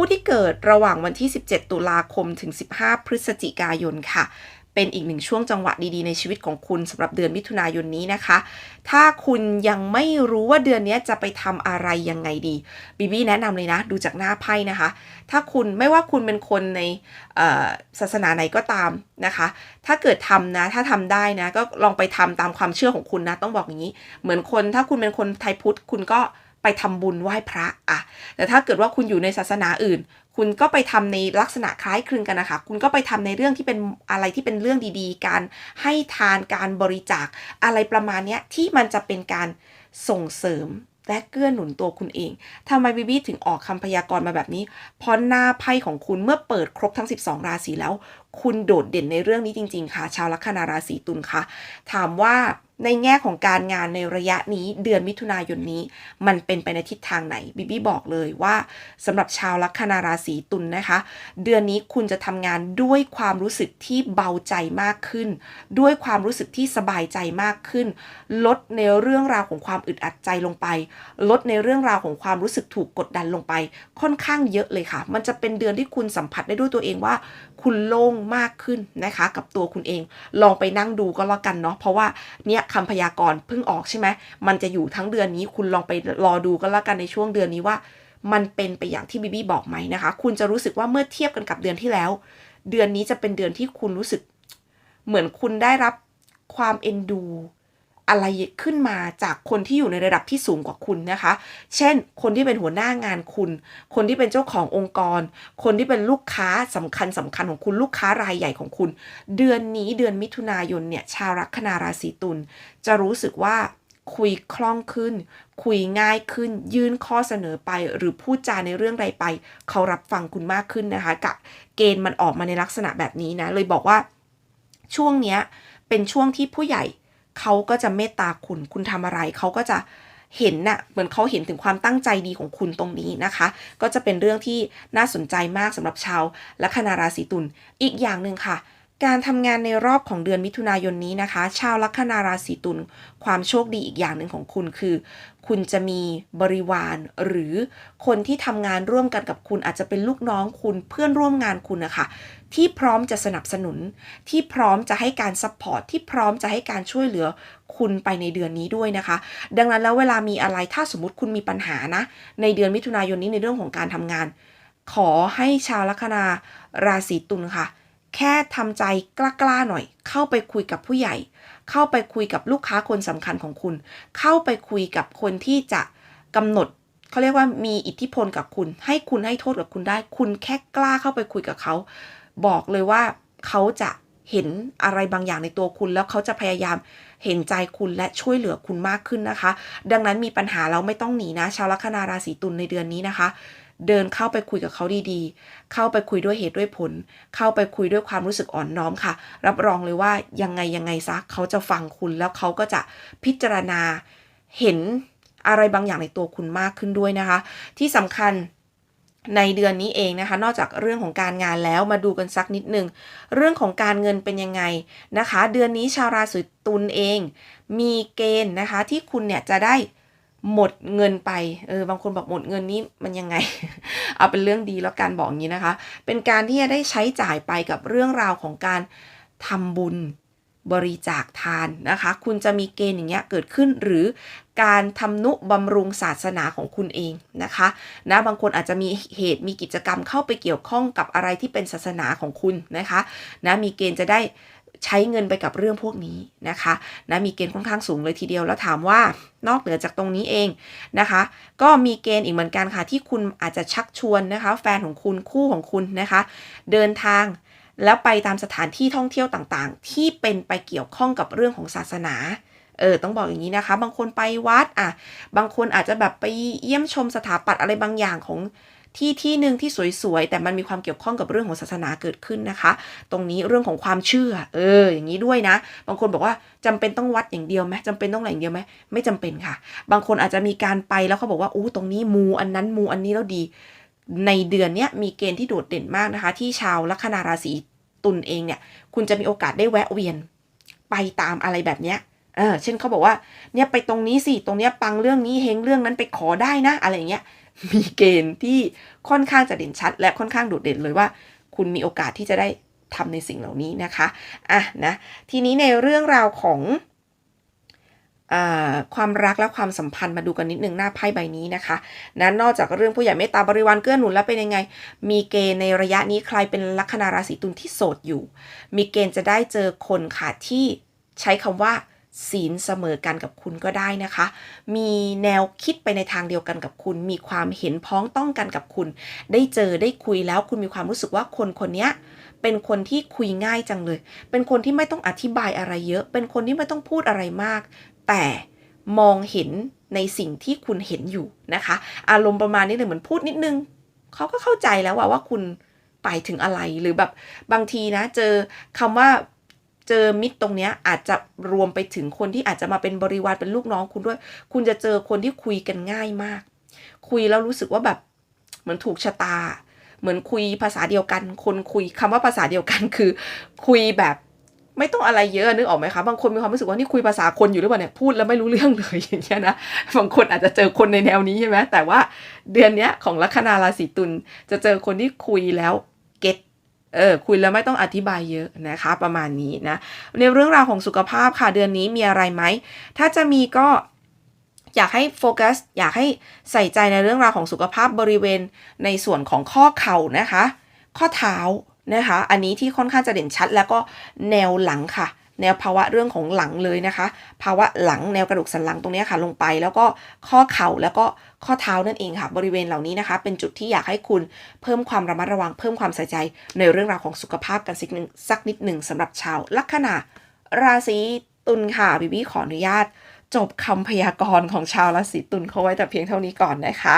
ผู้ที่เกิดระหว่างวันที่ 17 ตุลาคมถึง 15 พฤศจิกายนค่ะ เป็นอีกหนึ่งช่วงจังหวะดีๆ ในชีวิตของคุณสำหรับเดือนมิถุนายนนี้นะคะ ถ้าคุณยังไม่รู้ว่าเดือนนี้จะไปทำอะไรยังไงดีบีบี้แนะนำเลยนะ ดูจากหน้าไพ่นะคะ ถ้าคุณไม่ว่าคุณเป็นคนในศาสนาไหนก็ตามนะคะ ถ้าเกิดทำนะ ถ้าทำได้นะ ก็ลองไปทำตามความเชื่อของคุณนะ ต้องบอกอย่างนี้ เหมือนคนถ้าคุณเป็นคนไทยพุทธคุณก็ ทำบุญไหว้พระอะแต่ถ้าเกิดว่าคุณอยู่ในศาสนาอื่น คุณก็ไปทำในลักษณะคล้ายคลึงกันนะคะ คุณก็ไปทำในเรื่องที่เป็นอะไรที่เป็นเรื่องดีๆ การให้ทานการบริจาคอะไรประมาณเนี้ยที่มันจะเป็นการส่งเสริมและเกื้อหนุนตัวคุณเอง ทำไมบีบี้ถึงออกคำพยากรณ์มาแบบนี้ เพราะหน้าไพ่ของคุณเมื่อเปิดครบทั้ง 12 ราศีแล้ว คุณโดดเด่นในเรื่องนี้จริง ๆ ค่ะ ชาวลัคนาราศีตุลค่ะ ถามว่าในแง่ของการงานในระยะนี้เดือนมิถุนายนนี้ มันเป็นไปในทิศทางไหนบิบี้บอกเลยว่าสำหรับชาวลัคนาราศีตุลนนะคะ เดือนนี้คุณจะทำงานด้วยความรู้สึกที่เบาใจมากขึ้น ด้วยความรู้สึกที่สบายใจมากขึ้น ลดในเรื่องราวของความอึดอัดใจลงไป ลดในเรื่องราวของความรู้สึกถูกกดดันลงไป ค่อนข้างเยอะเลยค่ะ มันจะเป็นเดือนที่คุณสัมผัสได้ด้วยตัวเองว่า คุณโล่งมากขึ้นนะคะ กับตัวคุณเอง ลองไปนั่งดูก็แล้วกันเนาะเพราะว่าเนี่ยคำพยากรณ์เพิ่งออกใช่ไหมมันจะอยู่ทั้งเดือนนี้ คุณลองไปรอดูก็แล้วกันในช่วงเดือนนี้ว่า มันเป็นไปอย่างที่บิบี้บอกไหมนะคะ คุณจะรู้สึกว่าเมื่อเทียบกันกับเดือนที่แล้ว เดือนนี้จะเป็นเดือนที่คุณรู้สึก เหมือนคุณได้รับความเอ็นดู อะไรขึ้นมาจากคนที่อยู่ในระดับที่สูงกว่าคุณนะคะ เช่น คนที่เป็นหัวหน้างานคุณ คนที่เป็นเจ้าขององค์กร คนที่เป็นลูกค้าสำคัญสำคัญของคุณลูกค้ารายใหญ่ของคุณ เดือนนี้เดือนมิถุนายนเนี่ยชาวลัคนาราศีตุลจะรู้สึกว่าคุยคล่องขึ้น คุยง่ายขึ้น ยื่นข้อเสนอไป หรือพูดจาในเรื่องใดไป เขารับฟังคุณมากขึ้นนะคะกับเกณฑ์มันออกมาในลักษณะแบบนี้นะ เลยบอกว่าช่วงเนี้ยเป็นช่วงที่ผู้ใหญ่ เขาก็จะเมตตาคุณ คุณทำอะไรเขาก็จะเห็นน่ะเหมือนเขาเห็นถึงความตั้งใจดีของคุณตรงนี้นะคะ ก็จะเป็นเรื่องที่น่าสนใจมากสำหรับชาวลัคนาราศีตุลอีกอย่างหนึ่งค่ะ การทำงานในรอบของเดือนมิถุนายนนี้นะคะ ชาวลัคนาราศีตุลความโชคดีอีกอย่างหนึ่งของคุณคือ คุณจะมีบริวาร หรือคนที่ทำงานร่วมกันกับคุณอาจจะเป็นลูกน้องคุณเพื่อนร่วมงานคุณนะคะ ที่พร้อมจะสนับสนุน ที่พร้อมจะให้การซัพพอร์ตที่พร้อมจะให้การช่วยเหลือคุณไปในเดือนนี้ด้วยนะคะ ดังนั้นแล้วเวลามีอะไรถ้าสมมติคุณมีปัญหานะ ในเดือนมิถุนายนนี้ในเรื่องของการทำงาน ขอให้ชาวลัคนาราศีตุลค่ะ แค่ทำใจกล้าๆหน่อย เข้าไปคุยกับผู้ใหญ่ เข้าไปคุยกับลูกค้าคนสำคัญของคุณ เข้าไปคุยกับคนที่จะกำหนดเขาเรียกว่ามีอิทธิพลกับคุณ ให้คุณให้โทษกับคุณได้ คุณแค่กล้าเข้าไปคุยกับเขา บอกเลยว่าเขาจะเห็นอะไรบางอย่างในตัวคุณ แล้วเขาจะพยายามเห็นใจคุณและช่วยเหลือคุณมากขึ้นนะคะ ดังนั้นมีปัญหาแล้วไม่ต้องหนีนะ ชาวลัคนาราศีตุลในเดือนนี้นะคะ เดินเข้าไปคุยกับเขาดีๆ เข้าไปคุยด้วยเหตุด้วยผล เข้าไปคุยด้วยความรู้สึกอ่อนน้อมค่ะ รับรองเลยว่ายังไงยังไงซะเขาจะฟังคุณแล้วเขาก็จะพิจารณาเห็นอะไรบางอย่างในตัวคุณมากขึ้นด้วยนะคะ ที่สำคัญในเดือนนี้เองนะคะ นอกจากเรื่องของการงานแล้วมาดูกันสักนิดหนึ่งเรื่องของการเงินเป็นยังไงนะคะ เดือนนี้ชาวราศีตุลเอง มีเกณฑ์นะคะที่คุณเนี่ยจะได้ หมดเงินไป เออ บางคนบอกหมดเงินนี้มันยังไง เอาเป็นเรื่องดีแล้วการบอกอย่างนี้นะคะ เป็นการที่จะได้ใช้จ่ายไปกับเรื่องราวของการทำบุญบริจาคทานนะคะ คุณจะมีเกณฑ์อย่างเงี้ยเกิดขึ้นหรือการทำนุบำรุงศาสนาของคุณเองนะคะนะบางคนอาจจะมีเหตุมีกิจกรรมเข้าไปเกี่ยวข้องกับอะไรที่เป็นศาสนาของคุณนะคะนะมีเกณฑ์จะได้ ใช้เงินไปกับเรื่องพวกนี้นะคะนะมีเกณฑ์ค่อนข้างสูงเลยทีเดียวแล้วถามว่านอกเหนือจากตรงนี้เองนะคะ ก็มีเกณฑ์อีกเหมือนกันค่ะ ที่คุณอาจจะชักชวนนะคะ แฟนของคุณคู่ของคุณนะคะ เดินทางแล้วไปตามสถานที่ท่องเที่ยวต่างๆ ที่เป็นไปเกี่ยวข้องกับเรื่องของศาสนาเออต้องบอกอย่างนี้นะคะ บางคนไปวัดอะบางคนอาจจะแบบไปเยี่ยมชมสถาปัตย์อะไรบางอย่างของ ที่ที่หนึ่งที่สวยๆ แต่มันมีความเกี่ยวข้องกับเรื่องของศาสนาเกิดขึ้นนะคะ ตรงนี้เรื่องของความเชื่อ เออ อย่างนี้ด้วยนะ บางคนบอกว่าจำเป็นต้องวัดอย่างเดียวไหมจำเป็นต้องอะไรอย่างเดียวไหมไม่จำเป็นค่ะ บางคนอาจจะมีการไปแล้วเขาบอกว่าอู้ตรงนี้มูอันนั้นมูอันนี้แล้วดี ในเดือนนี้มีเกณฑ์ที่โดดเด่นมากนะคะ ที่ชาวลัคนาราศีตุลเองเนี่ย คุณจะมีโอกาสได้แวะเวียน ไปตามอะไรแบบเนี้ยเออเช่นเขาบอกว่าเนี่ยไปตรงนี้สิตรงเนี้ยปังเรื่องนี้เฮงเรื่องนั้นไปขอได้นะ อะไรเงี้ย มีเกณฑ์ที่ค่อนข้างจะเด่นชัด และค่อนข้างโดดเด่นเลยว่า คุณมีโอกาสที่จะได้ทำในสิ่งเหล่านี้นะคะอะนะทีนี้ในเรื่องราวของความรักและความสัมพันธ์มาดูกันนิดนึงหน้าไพ่ใบนี้นะคะนะนอกจากเรื่องผู้ใหญ่เมตตาบริวารเกื้อหนุนแล้วเป็นยังไง มีเกณฑ์ในระยะนี้ใครเป็นลัคนาราศีตุลที่โสดอยู่ มีเกณฑ์จะได้เจอคนค่ะที่ใช้คำว่า ศีลเสมอกันกับคุณก็ได้นะคะ มีแนวคิดไปในทางเดียวกันกับคุณ มีความเห็นพ้องต้องกันกับคุณ ได้เจอได้คุยแล้วคุณมีความรู้สึกว่าคนคนนี้เป็นคนที่คุยง่ายจังเลย เป็นคนที่ไม่ต้องอธิบายอะไรเยอะ เป็นคนที่ไม่ต้องพูดอะไรมาก แต่มองเห็นในสิ่งที่คุณเห็นอยู่นะคะ อารมณ์ประมาณนี้เลยเหมือนพูดนิดนึง เขาก็เข้าใจแล้วว่าว่าคุณไปถึงอะไรหรือแบบบางทีนะ เจอคำว่า เจอมิตรตรงเนี้ยอาจจะรวมไปถึงคนที่อาจจะมาเป็นบริวารเป็นลูกน้องคุณด้วย คุณจะเจอคนที่คุยกันง่ายมาก คุยแล้วรู้สึกว่าแบบเหมือนถูกชะตา เหมือนคุยภาษาเดียวกัน คนคุยคำว่าภาษาเดียวกันคือ คุยแบบไม่ต้องอะไรเยอะนึกออกไหมคะบางคนมีความรู้สึกว่านี่คุยภาษาคนอยู่หรือเปล่าเนี่ยพูดแล้วไม่รู้เรื่องเลยอย่างเงี้ยนะบางคนอาจจะเจอคนในแนวนี้ใช่ไหมแต่ว่าเดือนเนี้ยของลัคนาราศีตุลจะเจอคนที่คุยแล้ว เออคุยแล้วไม่ต้องอธิบายเยอะนะคะ ประมาณนี้นะ ในเรื่องราวของสุขภาพค่ะเดือนนี้มีอะไรไหม ถ้าจะมีก็อยากให้โฟกัส อยากให้ใส่ใจในเรื่องราวของสุขภาพบริเวณในส่วนของข้อเข่านะคะ ข้อเท้านะคะ อันนี้ที่ค่อนข้างจะเด่นชัดแล้วก็แนวหลังค่ะ แนวภาวะเรื่องของหลังเลยนะคะ ภาวะหลังแนวกระดูกสันหลังตรงนี้ค่ะลงไป แล้วก็ข้อเข่าแล้วก็ข้อเท้านั่นเองค่ะ บริเวณเหล่านี้นะคะ เป็นจุดที่อยากให้คุณเพิ่มความระมัดระวังเพิ่มความใส่ใจในเรื่องราวของสุขภาพกันสักนิดสักนิดหนึ่งสำหรับชาวลัคนาราศีตุลค่ะบิบี้ขออนุญาต จบคำพยากรณ์ของชาวราศีตุลเขาไว้แต่เพียงเท่านี้ก่อนนะคะ